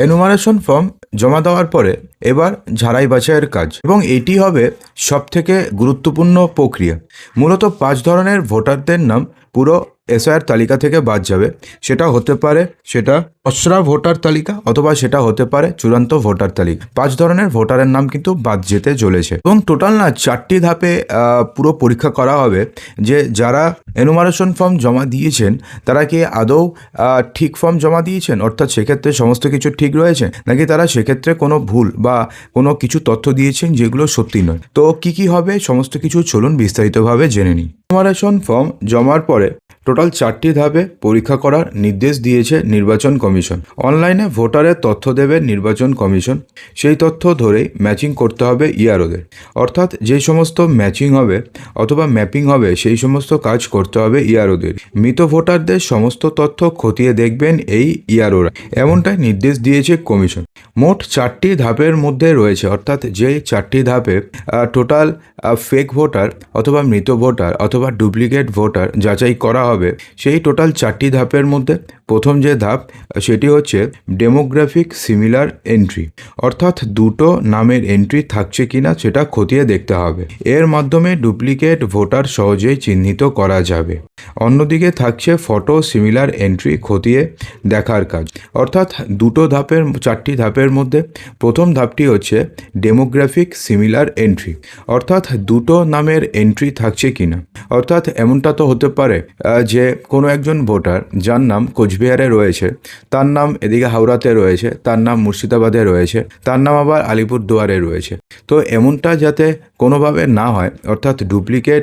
Enumeration form জমা দেওয়ার পরে এবার ঝাড়াই বাছাইয়ের কাজ। এবং এটি হবে সবথেকে গুরুত্বপূর্ণ প্রক্রিয়া। মূলত পাঁচ ধরনের ভোটারদের নাম পুরো এসআইআর তালিকা থেকে বাদ যাবে। সেটা হতে পারে সেটা খসড়া ভোটার তালিকা অথবা সেটা হতে পারে চূড়ান্ত ভোটার তালিকা। পাঁচ ধরনের ভোটারের নাম কিন্তু বাদ যেতে চলেছে। এবং টোটাল না চারটি ধাপে পুরো পরীক্ষা করা হবে যে যারা এনুমারেশন ফর্ম জমা দিয়েছেন, তারা কি আদৌ ঠিক ফর্ম জমা দিয়েছেন? অর্থাৎ সেক্ষেত্রে সমস্ত কিছু ঠিক রয়েছে? নাকি তারা সেক্ষেত্রে কোনো ভুল বা কোনো কিছু তথ্য দিয়েছেন যেগুলো সত্যি নয়? তো কি কি হবে? সমস্ত কিছু চলুন বিস্তারিতভাবে জেনে নিই। এনুমারেশন ফর্ম জমার পরে টোটাল চারটি ধাপে পরীক্ষা করার নির্দেশ দিয়েছে নির্বাচন কমিশন। অনলাইনে ভোটারের তথ্য দেবে নির্বাচন কমিশন। সেই তথ্য ধরেই ম্যাচিং করতে হবে ইয়ারোদের। অর্থাৎ যে সমস্ত ম্যাচিং হবে অথবা ম্যাপিং হবে, সেই সমস্ত কাজ করতে হবে ইয়ারোদের। মৃত ভোটারদের সমস্ত তথ্য খতিয়ে দেখবেন এই ইয়ারোরা। এমনটাই নির্দেশ দিয়েছে কমিশন। মোট চারটি ধাপের মধ্যে রয়েছে, অর্থাৎ যে চারটি ধাপে টোটাল ফেক ভোটার অথবা মৃত ভোটার অথবা ডুপ্লিকেট ভোটার যাচাই করা হবে, সেই টোটাল চারটি ধাপের মধ্যে প্রথম যে ধাপ, সেটি হচ্ছে ডেমোগ্রাফিক সিমিলার এন্ট্রি অর্থাৎ দুটো নামের এন্ট্রি থাকছে কিনা সেটা খতিয়ে দেখতে হবে। এর মাধ্যমে ডুপ্লিকেট ভোটার সহজেই চিহ্নিত করা যাবে। অন্যদিকে থাকছে ফটো সিমিলার এন্ট্রি খতিয়ে দেখার কাজ, অর্থাৎ দুটো ধাপের, চারটি ধাপের মধ্যে প্রথম ধাপটি হচ্ছে ডেমোগ্রাফিক সিমিলার এন্ট্রি অর্থাৎ দুটো নামের এন্ট্রি থাকছে কিনা অর্থাৎ এমনটা তো হতে পারে যে কোনো একজন ভোটার যার নাম কোচবিহারে রয়েছে, তার নাম এদিকে হাওড়াতে রয়েছে, তার নাম মুর্শিদাবাদে রয়েছে, তার নাম আবার আলিপুরদুয়ারে রয়েছে। তো এমনটা যাতে কোনোভাবে না হয়, অর্থাৎ ডুপ্লিকেট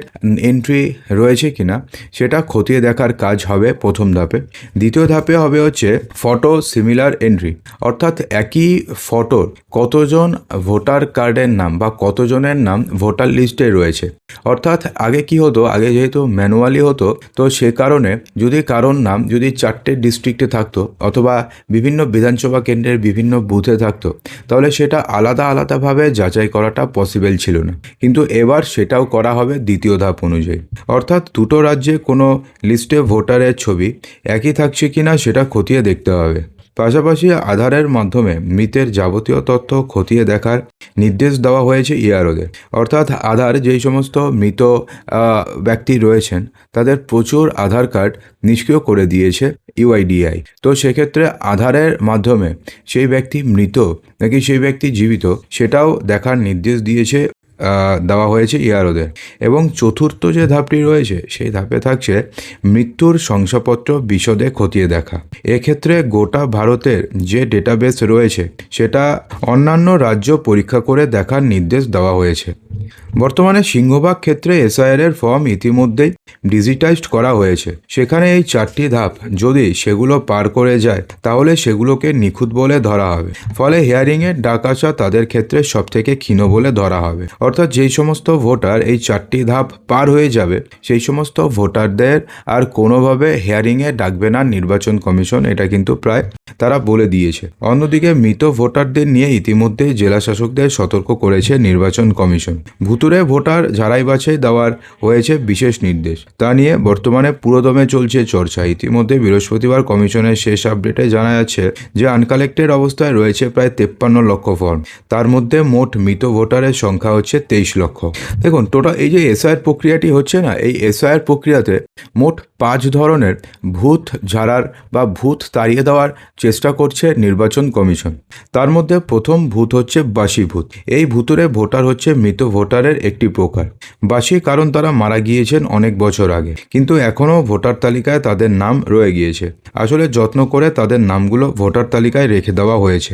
এন্ট্রি রয়েছে কিনা, সেটা খতিয়ে দেখার কাজ হবে প্রথম ধাপে। দ্বিতীয় ধাপে হবে হচ্ছে ফটো সিমিলার এন্ট্রি, অর্থাৎ একই ফটোর কতজন ভোটার কার্ডের নাম বা কতজনের নাম ভোটার লিস্টে রয়েছে। অর্থাৎ আগে কি হতো, আগে যেহেতু ম্যানুয়ালি হতো, তো সে কারণে যদি কারোর নাম যদি চারটে ডিস্ট্রিক্টে থাকতো অথবা বিভিন্ন বিধানসভা কেন্দ্রের বিভিন্ন বুথে থাকতো, তাহলে সেটা আলাদা আলাদাভাবে যাচাই করাটা পসিবল ছিল না। কিন্তু এবার সেটাও করা হবে দ্বিতীয় ধাপ অনুযায়ী। অর্থাৎ দুটো রাজ্যে কোনো লিস্টে ভোটারের ছবি একই থাকছে কিনা সেটা খতিয়ে দেখতে হবে। পাশাপাশি আধারের মাধ্যমে মৃতের যাবতীয় তথ্য খতিয়ে দেখার নির্দেশ দেওয়া হয়েছে ইআরওদের অর্থাৎ আধার যেই সমস্ত মৃত ব্যক্তি রয়েছেন, তাদের প্রচুর আধার কার্ড নিষ্ক্রিয় করে দিয়েছে ইউআইডিআই। তো সেক্ষেত্রে আধারের মাধ্যমে সেই ব্যক্তি মৃত নাকি সেই ব্যক্তি জীবিত সেটাও দেখার নির্দেশ দিয়েছে দেওয়া হয়েছে ইয়ারোদের এবং চতুর্থ যে ধাপটি রয়েছে, সেই ধাপে থাকছে মৃত্যুর শংসাপত্র বিশদে খতিয়ে দেখা। এক্ষেত্রে গোটা ভারতের যে ডেটাবেস রয়েছে, সেটা অন্যান্য রাজ্য পরীক্ষা করে দেখার নির্দেশ দেওয়া হয়েছে। বর্তমানে সিংহভাগ ক্ষেত্রে এসআইআর এর ফর্ম ইতিমধ্যেই ডিজিটাইজড করা হয়েছে। সেখানে এই চারটি ধাপ যদি সেগুলো পার করে যায়, তাহলে সেগুলোকে নিখুঁত বলে ধরা হবে। ফলে হিয়ারিংয়ে ডাক আসা তাদের ক্ষেত্রে সবথেকে ক্ষীণ বলে ধরা হবে। অর্থাৎ যেই সমস্ত ভোটার এই চারটি ধাপ পার হয়ে যাবে, সেই সমস্ত ভোটারদের আর কোনোভাবে হিয়ারিংয়ে ডাকবে না নির্বাচন কমিশন, এটা কিন্তু প্রায় তারা বলে দিয়েছে। অন্যদিকে মৃত ভোটারদের নিয়ে ইতিমধ্যেই জেলা শাসকদের সতর্ক করেছে নির্বাচন কমিশন। ভুতুরে ভোটার ঝাড়াই বাছাই দেওয়ার হয়েছে বিশেষ নির্দেশ। তা নিয়ে বর্তমানে পুরোদমে চলছে চর্চা। ইতিমধ্যে বৃহস্পতিবার কমিশনের শেষ আপডেটে জানা যাচ্ছে যে আনকালেক্টেড অবস্থায় রয়েছে প্রায় তেপ্পান্ন লক্ষ ফর্ম। তার মধ্যে মোট মৃত ভোটারের সংখ্যা হচ্ছে তেইশ লক্ষ। দেখুন, টোটাল এই যে এসআইআর প্রক্রিয়াটি হচ্ছে না, এই এসআইআর প্রক্রিয়াতে মোট পাঁচ ধরনের ভূত ঝাড়ার বা ভূত তাড়িয়ে দেওয়ার চেষ্টা করছে নির্বাচন কমিশন। তার মধ্যে প্রথম ভূত হচ্ছে বাসি ভূত। এই ভূতুরে ভোটার হচ্ছে মৃত ভোটারের একটি প্রকার। বাসি কারণ তারা মারা গিয়েছেন অনেক বছর আগে। কিন্তু এখনও ভোটার তালিকায় তাদের নাম রয়ে গিয়েছে। আসলে যত্ন করে তাদের নামগুলো ভোটার তালিকায় রেখে দেওয়া হয়েছে।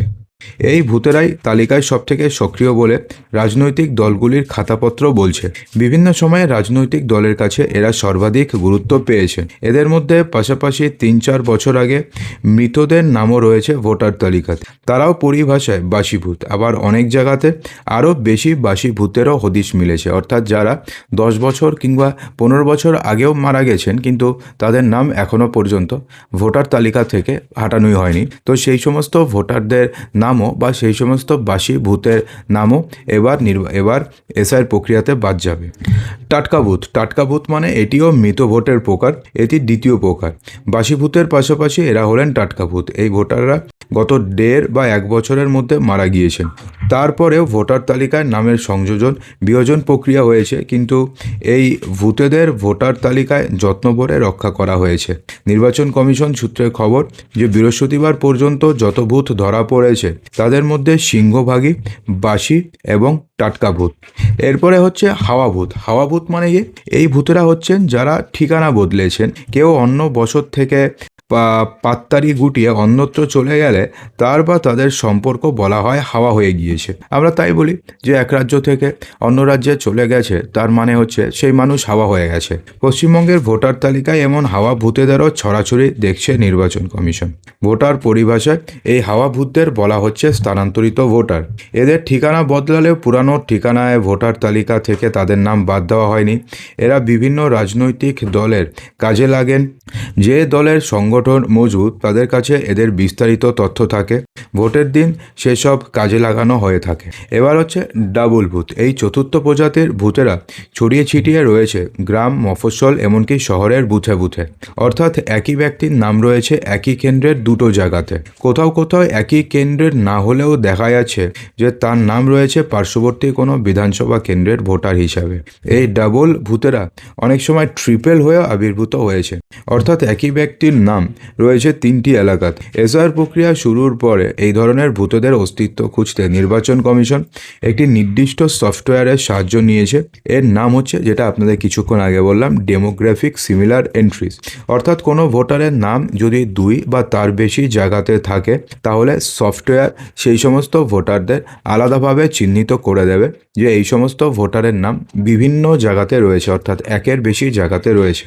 এই ভূতেরাই তালিকায় সবথেকে সক্রিয় বলে রাজনৈতিক দলগুলির খাতাপত্র বলছে। বিভিন্ন সময়ে রাজনৈতিক দলের কাছে এরা সর্বাধিক গুরুত্ব পেয়েছে। এদের মধ্যে পাশাপাশি তিন চার বছর আগে মৃতদের নামও রয়েছে ভোটার তালিকাতে। তারাও পরিভাষায় বাসি ভূত। আবার অনেক জায়গাতে আরও বেশি বাসি ভূতেরও হদিশ মিলেছে। অর্থাৎ যারা দশ বছর কিংবা পনেরো বছর আগেও মারা গেছেন কিন্তু তাদের নাম এখনও পর্যন্ত ভোটার তালিকা থেকে হাঁটানোই হয়নি। তো সেই সমস্ত ভোটারদের নাম নামও বা সেই সমস্ত বাসি ভূতের নামও এবার এবার এসআইয়ের প্রক্রিয়াতে বাদ যাবে। টাটকা ভূত। টাটকা ভূত মানে এটিও মৃত ভোটের প্রকার, এটি দ্বিতীয় প্রকার। বাসি ভূতের পাশাপাশি এরা হলেন টাটকা ভূত। এই ভোটাররা গত দেড় বা এক বছরের মধ্যে মারা গিয়েছেন। তারপরেও ভোটার তালিকায় নামের সংযোজন, বিয়োজন প্রক্রিয়া হয়েছে, কিন্তু এই ভূতেদের ভোটার তালিকায় যত্ন ভরে রক্ষা করা হয়েছে। নির্বাচন কমিশন সূত্রে খবর যে বৃহস্পতিবার পর্যন্ত যত ভূত ধরা পড়েছে তাদের মধ্যে সিংহভাগী বাসি এবং টাটকা ভূত। এরপরে হচ্ছে হাওয়া ভূত। হাওয়া ভূত মানে এই ভূতেরা হচ্ছেন যারা ঠিকানা বদলেছেন। কেউ অন্য বছর থেকে পাত্তারি গুটিয়ে অন্যত্র চলে গেলে তার বা তাদের সম্পর্ক বলা হয় হাওয়া হয়ে গিয়েছে। আমরা তাই বলি যে এক রাজ্য থেকে অন্য রাজ্যে চলে গেছে, তার মানে হচ্ছে সেই মানুষ হাওয়া হয়ে গেছে। পশ্চিমবঙ্গের ভোটার তালিকায় এমন হাওয়া ভূতেদেরও ছড়াছড়ি দেখছে নির্বাচন কমিশন। ভোটার পরিভাষায় এই হাওয়া ভূতদের বলা হচ্ছে স্থানান্তরিত ভোটার। এদের ঠিকানা বদলালেও পুরানো ঠিকানায় ভোটার তালিকা থেকে তাদের নাম বাদ দেওয়া হয়নি। এরা বিভিন্ন রাজনৈতিক দলের কাজে লাগেন। যে দলের সংগঠন মজবুত, তাদের কাছে এদের বিস্তারিত তথ্য থাকে। ভোটের দিন সেসব কাজে লাগানো হয়ে থাকে। এবার হচ্ছে ডাবল ভূত। এই চতুর্থ প্রজাতির ভূতেরা ছড়িয়ে ছিটিয়ে রয়েছে গ্রাম, মফস্বল, এমনকি শহরের বুথে বুথে। অর্থাৎ একই ব্যক্তির নাম রয়েছে একই কেন্দ্রের দুটো জায়গাতে। কোথাও কোথাও একই কেন্দ্রের না হলেও দেখা যাচ্ছে যে তার নাম রয়েছে পার্শ্ববর্তী কোনো বিধানসভা কেন্দ্রের ভোটার হিসাবে। এই ডাবল ভূতেরা অনেক সময় ট্রিপেল হয়ে আবির্ভূত হয়েছে। অর্থাৎ একই ব্যক্তির নাম রয়েছে তিনটি এলাকাতে এসআর প্রক্রিয়া শুরুর পরে এই ধরনের ভূতদের অস্তিত্ব খুঁজতে নির্বাচন কমিশন একটি নির্দিষ্ট সফটওয়্যারের সাহায্য নিয়েছে। এর নাম হচ্ছে, যেটা আপনাদের কিছুক্ষণ আগে বললাম ডেমোগ্রাফিক সিমিলার এন্ট্রিজ অর্থাৎ কোনো ভোটারের নাম যদি দুই বা তার বেশি জায়গাতে থাকে, তাহলে সফটওয়্যার সেই সমস্ত ভোটারদের আলাদাভাবে চিহ্নিত করে দেবে। যে এই সমস্ত ভোটারের নাম বিভিন্ন জায়গাতে রয়েছে, অর্থাৎ একের বেশি জায়গাতে রয়েছে।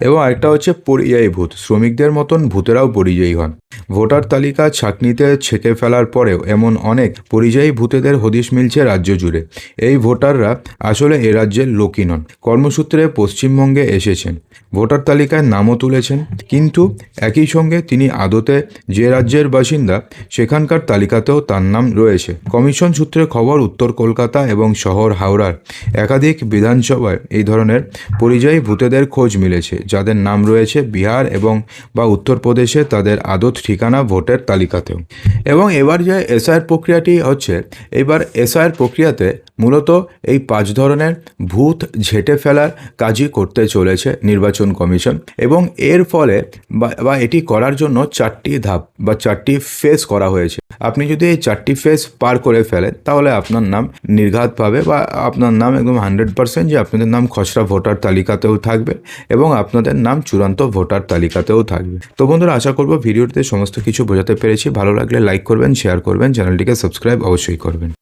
এবং আরেকটা হচ্ছে পরিযায়ী ভূত, শ্রমিকদের মতন ভূতেরাও পরিযায়ী হন। ভোটার তালিকা ছাকনিতে ছেঁকে ফেলার পরেও এমন অনেক পরিযায়ী ভূতেদের হদিশ মিলছে রাজ্য জুড়ে। এই ভোটাররা আসলে এ রাজ্যের লোকই নন, কর্মসূত্রে পশ্চিমবঙ্গে এসেছেন। ভোটার তালিকায় নামও তুলেছেন, কিন্তু একই সঙ্গে তিনি আদতে যে রাজ্যের বাসিন্দা, সেখানকার তালিকাতেও তার নাম রয়েছে। কমিশন সূত্রে খবর, উত্তর কলকাতা এবং শহর হাওড়ার একাধিক বিধানসভায় এই ধরনের পরিযায়ী ভূতেদের খোঁজ মিলেছে। যাদের নাম রয়েছে বিহার এবং বা উত্তরপ্রদেশে তাদের আদত ঠিকানা ভোটের তালিকাতেও। এবং এবার যে এসআইয়ের প্রক্রিয়াটি হচ্ছে, এবার এসআইয়ের প্রক্রিয়াতে মূলত এই পাঁচ ধরনের ভূত ঝেঁটে ফেলার কাজই করতে চলেছে নির্বাচন কমিশন। এবং এর ফলে বা এটি করার জন্য চারটি ধাপ বা চারটি ফেস করা হয়েছে। আপনি যদি এই চারটি ফেজ পার করে ফেলেন, তাহলে আপনার নাম নির্ঘাত পাবে বা আপনার নাম একদম হান্ড্রেড পার্সেন্ট যে আপনাদের নাম খসড়া ভোটার তালিকাতেও থাকবে এবং আপনাদের নাম চূড়ান্ত ভোটার তালিকাতেও থাকবে। তো বন্ধুরা, আশা করব ভিডিওটিতে সমস্ত কিছু বোঝাতে পেরেছি। ভালো লাগলে লাইক করবেন শেয়ার করবেন, চ্যানেলটিকে সাবস্ক্রাইব অবশ্যই করবেন।